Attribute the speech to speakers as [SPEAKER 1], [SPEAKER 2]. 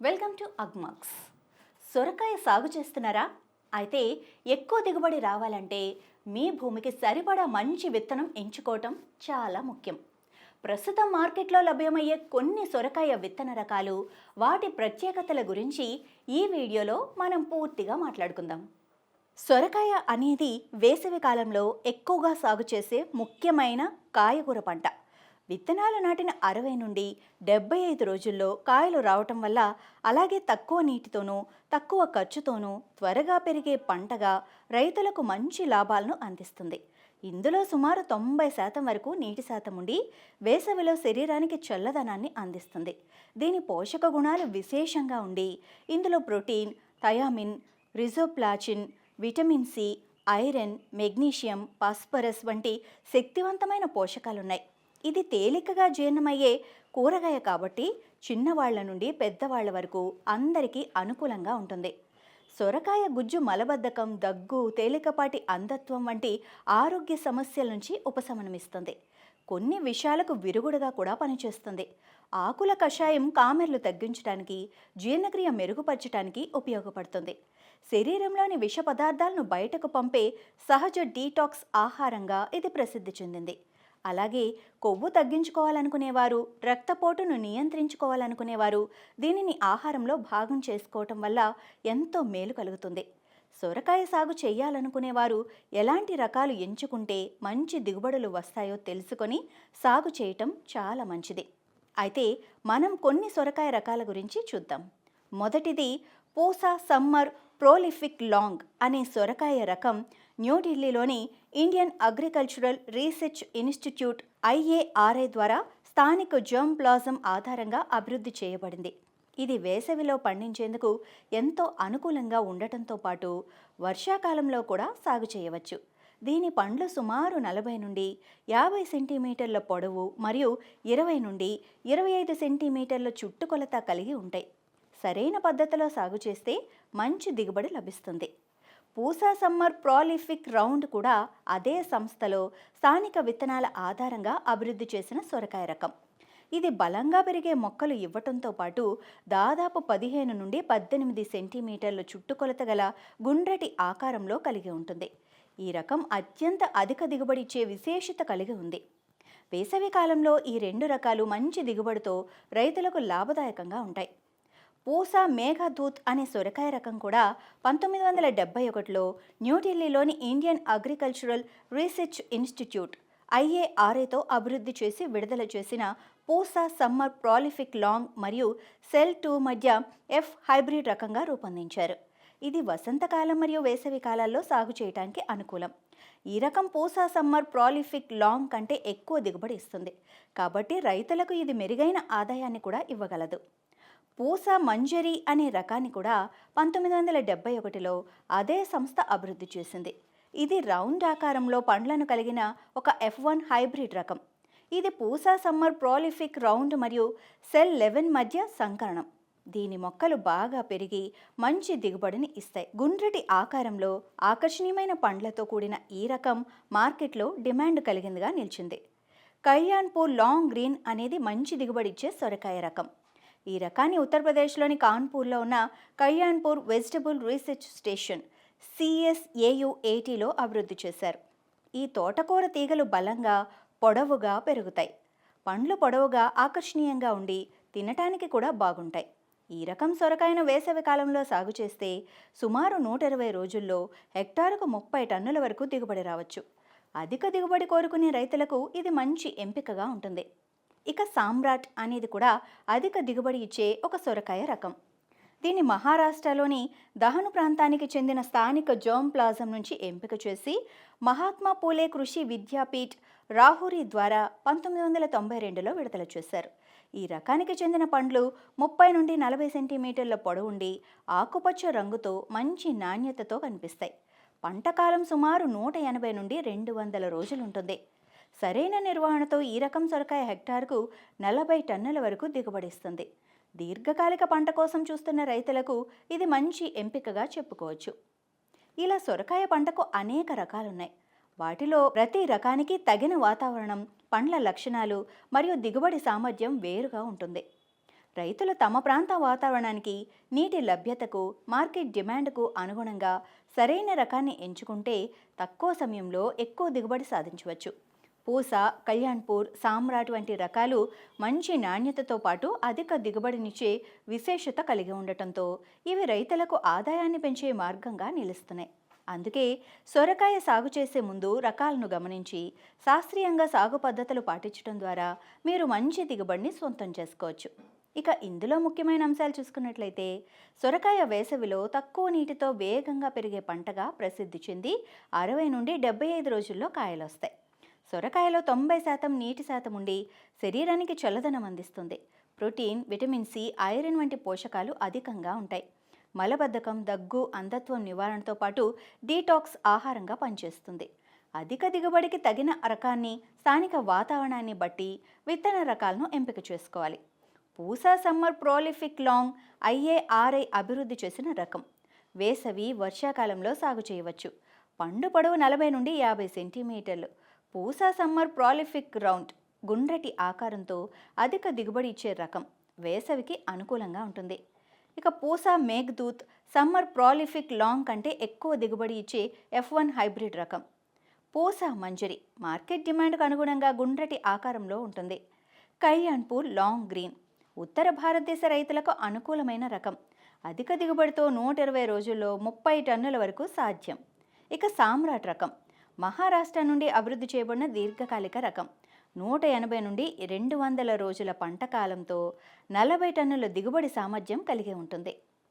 [SPEAKER 1] Welcome to Agmax సొరకాయ సాగు చేస్తున్నారా? అయితే ఎక్కువ దిగుబడి రావాలంటే మీ భూమికి సరిపడా మంచి విత్తనం ఎంచుకోవటం చాలా ముఖ్యం. ప్రస్తుతం మార్కెట్లో లభ్యమయ్యే కొన్ని సొరకాయ విత్తన రకాలు వాటి ప్రత్యేకతల గురించి ఈ వీడియోలో మనం పూర్తిగా మాట్లాడుకుందాం. సొరకాయ అనేది వేసవి కాలంలో ఎక్కువగా సాగు చేసే ముఖ్యమైన కాయగూర పంట. విత్తనాలు నాటిన అరవై నుండి డెబ్బై ఐదు రోజుల్లో కాయలు రావటం వల్ల అలాగే తక్కువ నీటితోనూ తక్కువ ఖర్చుతోనూ త్వరగా పెరిగే పంటగా రైతులకు మంచి లాభాలను అందిస్తుంది. ఇందులో సుమారు తొంభై శాతం వరకు నీటి శాతం ఉండి వేసవిలో శరీరానికి చల్లదనాన్ని అందిస్తుంది. దీని పోషక గుణాలు విశేషంగా ఉండి ఇందులో protein thiamine riboflavin vitamin C iron magnesium phosphorus వంటి శక్తివంతమైన పోషకాలున్నాయి. ఇది తేలికగా జీర్ణమయ్యే కూరగాయ కాబట్టి చిన్నవాళ్ళ నుండి పెద్దవాళ్ళ వరకు అందరికీ అనుకూలంగా ఉంటుంది. సొరకాయ గుజ్జు మలబద్ధకం దగ్గు తేలికపాటి అంధత్వం వంటి ఆరోగ్య సమస్యల నుంచి ఉపశమనమిస్తుంది. కొన్ని విషయాలకు విరుగుడుగా కూడా పనిచేస్తుంది. ఆకుల కషాయం కామెర్లు తగ్గించడానికి జీర్ణక్రియ మెరుగుపరచడానికి ఉపయోగపడుతుంది. శరీరంలోని విష పదార్థాలను బయటకు పంపే సహజ డీటాక్స్ ఆహారంగా ఇది ప్రసిద్ధి చెందింది. అలాగే కొవ్వు తగ్గించుకోవాలనుకునేవారు రక్తపోటును నియంత్రించుకోవాలనుకునేవారు దీనిని ఆహారంలో భాగం చేసుకోవటం వల్ల ఎంతో మేలు కలుగుతుంది. సొరకాయ సాగు చేయాలనుకునేవారు ఎలాంటి రకాలు ఎంచుకుంటే మంచి దిగుబడులు వస్తాయో తెలుసుకొని సాగు చేయటం చాలా మంచిది. అయితే మనం కొన్ని సొరకాయ రకాల గురించి చూద్దాం. మొదటిది పూసా సమ్మర్ ప్రోలిఫిక్ లాంగ్ అనే సొరకాయ రకం న్యూఢిల్లీలోని Indian agricultural research institute IARI ద్వారా స్థానిక జర్మ్ ప్లాజం ఆధారంగా అభివృద్ధి చేయబడింది. ఇది వేసవిలో పండించేందుకు ఎంతో అనుకూలంగా ఉండటంతో పాటు వర్షాకాలంలో కూడా సాగు చేయవచ్చు. దీని పండ్లు సుమారు నలభై నుండి యాభై సెంటీమీటర్ల పొడవు మరియు ఇరవై నుండి ఇరవై ఐదు సెంటీమీటర్ల చుట్టుకొలత కలిగి ఉంటాయి. సరైన పద్ధతిలో సాగు చేస్తే మంచి దిగుబడి లభిస్తుంది. పూసా సమ్మర్ ప్రాలిఫిక్ రౌండ్ కూడా అదే సంస్థలో స్థానిక విత్తనాల ఆధారంగా అభివృద్ధి చేసిన సొరకాయ రకం. ఇది బలంగా పెరిగే మొక్కలు ఇవ్వటంతో పాటు దాదాపు పదిహేను నుండి పద్దెనిమిది సెంటీమీటర్ల చుట్టుకొలత గల గుండ్రటి ఆకారంలో కలిగి ఉంటుంది. ఈ రకం అత్యంత అధిక దిగుబడి ఇచ్చే విశేషత కలిగి ఉంది. వేసవి కాలంలో ఈ రెండు రకాలు మంచి దిగుబడితో రైతులకు లాభదాయకంగా ఉంటాయి. పూసా మేఘదూత్ అనే సొరకాయ రకం కూడా పంతొమ్మిది వందల డెబ్బై ఒకటిలో న్యూఢిల్లీలోని ఇండియన్ అగ్రికల్చరల్ రీసెర్చ్ ఇన్స్టిట్యూట్ ఐఏఆర్ఏతో అభివృద్ధి చేసి విడుదల చేసిన పూసా సమ్మర్ ప్రాలిఫిక్ లాంగ్ మరియు సెల్ టూ మధ్య ఎఫ్ హైబ్రిడ్ రకంగా రూపొందించారు. ఇది వసంతకాలం మరియు వేసవి కాలాల్లో సాగు చేయడానికి అనుకూలం. ఈ రకం పూసా సమ్మర్ ప్రాలిఫిక్ లాంగ్ కంటే ఎక్కువ దిగుబడి ఇస్తుంది. కాబట్టి రైతులకు ఇది మెరుగైన ఆదాయాన్ని కూడా ఇవ్వగలదు. పూస మంజరి అనే రకాన్ని కూడా పంతొమ్మిది వందల డెబ్బై ఒకటిలో అదే సంస్థ అభివృద్ధి చేసింది. ఇది రౌండ్ ఆకారంలో పండ్లను కలిగిన ఒక ఎఫ్ వన్ హైబ్రిడ్ రకం. ఇది పూసా సమ్మర్ ప్రోలిఫిక్ రౌండ్ మరియు సెల్ లెవెన్ మధ్య సంకరణం. దీని మొక్కలు బాగా పెరిగి మంచి దిగుబడిని ఇస్తాయి. గుండ్రటి ఆకారంలో ఆకర్షణీయమైన పండ్లతో కూడిన ఈ రకం మార్కెట్లో డిమాండ్ కలిగిందిగా నిలిచింది. కళ్యాణ్పూర్ లాంగ్ గ్రీన్ అనేది మంచి దిగుబడిచ్చే సొరకాయ రకం. ఈ రకాన్ని ఉత్తరప్రదేశ్లోని కాన్పూర్లో ఉన్న కళ్యాణ్పూర్ వెజిటబుల్ రీసెర్చ్ స్టేషన్ సిఎస్ఏయుఏటీలో అభివృద్ధి చేశారు. ఈ తోటకూర తీగలు బలంగా పొడవుగా పెరుగుతాయి. పండ్లు పొడవుగా ఆకర్షణీయంగా ఉండి తినటానికి కూడా బాగుంటాయి. ఈ రకం సొరకాయను వేసవి కాలంలో సాగు చేస్తే సుమారు నూట ఇరవై రోజుల్లో హెక్టారుకు ముప్పై టన్నుల వరకు దిగుబడి రావచ్చు. అధిక దిగుబడి కోరుకునే రైతులకు ఇది మంచి ఎంపికగా ఉంటుంది. ఇక సామ్రాట్ అనేది కూడా అధిక దిగుబడి ఇచ్చే ఒక సొరకాయ రకం. దీన్ని మహారాష్ట్రలోని దహను ప్రాంతానికి చెందిన స్థానిక జోమ్ ప్లాజం నుంచి ఎంపిక చేసి మహాత్మా పూలే కృషి విద్యాపీఠ్ రాహురి ద్వారా పంతొమ్మిది వందల తొంభై రెండులో విడుదల చేశారు. ఈ రకానికి చెందిన పండ్లు ముప్పై నుండి నలభై సెంటీమీటర్ల పొడవుండి ఆకుపచ్చ రంగుతో మంచి నాణ్యతతో కనిపిస్తాయి. పంటకాలం సుమారు నూట ఎనభై నుండి రెండు వందల రోజులుంటుంది. సరైన నిర్వహణతో ఈ రకం సొరకాయ హెక్టార్కు నలభై టన్నుల వరకు దిగుబడిస్తుంది. దీర్ఘకాలిక పంట కోసం చూస్తున్న రైతులకు ఇది మంచి ఎంపికగా చెప్పుకోవచ్చు. ఇలా సొరకాయ పంటకు అనేక రకాలున్నాయి. వాటిలో ప్రతి రకానికి తగిన వాతావరణం పండ్ల లక్షణాలు మరియు దిగుబడి సామర్థ్యం వేరుగా ఉంటుంది. రైతులు తమ ప్రాంత వాతావరణానికి నీటి లభ్యతకు మార్కెట్ డిమాండ్కు అనుగుణంగా సరైన రకాన్ని ఎంచుకుంటే తక్కువ సమయంలో ఎక్కువ దిగుబడి సాధించవచ్చు. పూస కళ్యాణ్పూర్ సామ్రాట్ వంటి రకాలు మంచి నాణ్యతతో పాటు అధిక దిగుబడినిచ్చే విశేషత కలిగి ఉండటంతో ఇవి రైతులకు ఆదాయాన్ని పెంచే మార్గంగా నిలుస్తున్నాయి. అందుకే సొరకాయ సాగు చేసే ముందు రకాలను గమనించి శాస్త్రీయంగా సాగు పద్ధతులు పాటించడం ద్వారా మీరు మంచి దిగుబడిని సొంతం చేసుకోవచ్చు. ఇక ఇందులో ముఖ్యమైన అంశాలు చూసుకున్నట్లయితే సొరకాయ వేసవిలో తక్కువ నీటితో వేగంగా పెరిగే పంటగా ప్రసిద్ధి చెంది అరవై నుండి డెబ్బై ఐదు రోజుల్లో కాయలు వస్తాయి సొరకాయలో తొంభై శాతం నీటి శాతం ఉండి శరీరానికి చల్లదనం అందిస్తుంది. ప్రోటీన్ విటమిన్ సి ఐరన్ వంటి పోషకాలు అధికంగా ఉంటాయి. మలబద్ధకం దగ్గు అంధత్వం నివారణతో పాటు డీటాక్స్ ఆహారంగా పనిచేస్తుంది. అధిక దిగుబడికి తగిన రకాన్ని స్థానిక వాతావరణాన్ని బట్టి విత్తన రకాలను ఎంపిక చేసుకోవాలి. Pusa summer prolific long IARI అభివృద్ధి చేసిన రకం. వేసవి వర్షాకాలంలో సాగు చేయవచ్చు. పండు పొడవు నలభై నుండి యాభై సెంటీమీటర్లు. పూసా సమ్మర్ ప్రాలిఫిక్ రౌండ్ గుండ్రటి ఆకారంతో అధిక దిగుబడి ఇచ్చే రకం వేసవికి అనుకూలంగా ఉంటుంది. ఇక Pusa Meghdoot summer prolific long కంటే ఎక్కువ దిగుబడి ఇచ్చే ఎఫ్ వన్ హైబ్రిడ్ రకం. పూసా మంజరి మార్కెట్ డిమాండ్కు అనుగుణంగా గుండ్రటి ఆకారంలో ఉంటుంది. కళ్యాణ్పూర్ లాంగ్ గ్రీన్ ఉత్తర భారతదేశ రైతులకు అనుకూలమైన రకం. అధిక దిగుబడితో నూట ఇరవై రోజుల్లో ముప్పై టన్నుల వరకు సాధ్యం. ఇక సామ్రాట్ రకం మహారాష్ట్ర నుండి అభివృద్ధి చేయబడిన దీర్ఘకాలిక రకం. నూట ఎనభై నుండి రెండు వందల రోజుల పంట కాలంతో నలభై టన్నుల దిగుబడి సామర్థ్యం కలిగి ఉంటుంది.